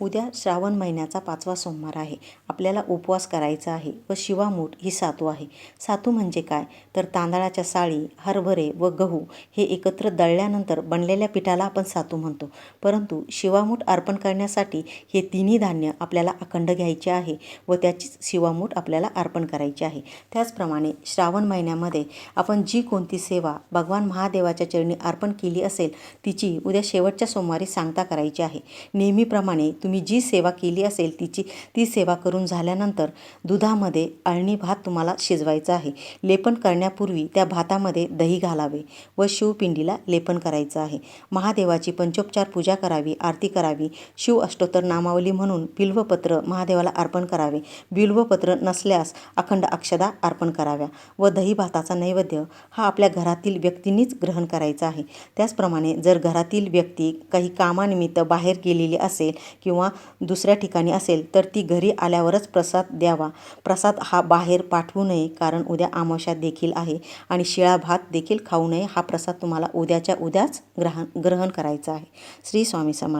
उद्या श्रावण महिन्याचा पाचवा सोमवार आहे. आपल्याला उपवास करायचा आहे व शिवामूठ ही सातू आहे. सातू म्हणजे काय? तर तांदळाच्या साळी हरभरे व गहू हे एकत्र दळल्यानंतर बनलेल्या पिठाला आपण सातू म्हणतो. परंतु शिवामूठ अर्पण करण्यासाठी हे तिन्ही धान्य आपल्याला अखंड घ्यायचे आहे व त्याचीच शिवामूठ आपल्याला अर्पण करायची आहे. त्याचप्रमाणे श्रावण महिन्यामध्ये आपण जी कोणती सेवा भगवान महादेवाच्या चरणी अर्पण केली असेल तिची उद्या शेवटच्या सोमवारी सांगता करायची आहे. नेहमीप्रमाणे तुम्ही जी सेवा केली असेल तिची ती सेवा करून झाल्यानंतर दुधामध्ये अळणी भात तुम्हाला शिजवायचा आहे. लेपन करण्यापूर्वी त्या भातामध्ये दही घालावे व शिवपिंडीला लेपन करायचं आहे. महादेवाची पंचोपचार पूजा करावी आरती करावी शिव अष्टोत्तर नामावली म्हणून बिल्वपत्र महादेवाला अर्पण करावे. बिल्वपत्र नसल्यास अखंड अक्षदा अर्पण कराव्या व दही भाताचा नैवेद्य हा आपल्या घरातील व्यक्तींनीच ग्रहण करायचा आहे. त्याचप्रमाणे जर घरातील व्यक्ती काही कामानिमित्त बाहेर गेलेली असेल किंवा किंवा दुसऱ्या ठिकाणी असेल तर ती घरी आल्यावरच प्रसाद द्यावा. प्रसाद हा बाहेर पाठवू नये कारण उद्या आमाशा देखील आहे आणि शिळा भात देखील खाऊ नये. हा प्रसाद तुम्हाला उद्याच्या उद्याच ग्रहण ग्रहण करायचा आहे. श्री स्वामी समर्थ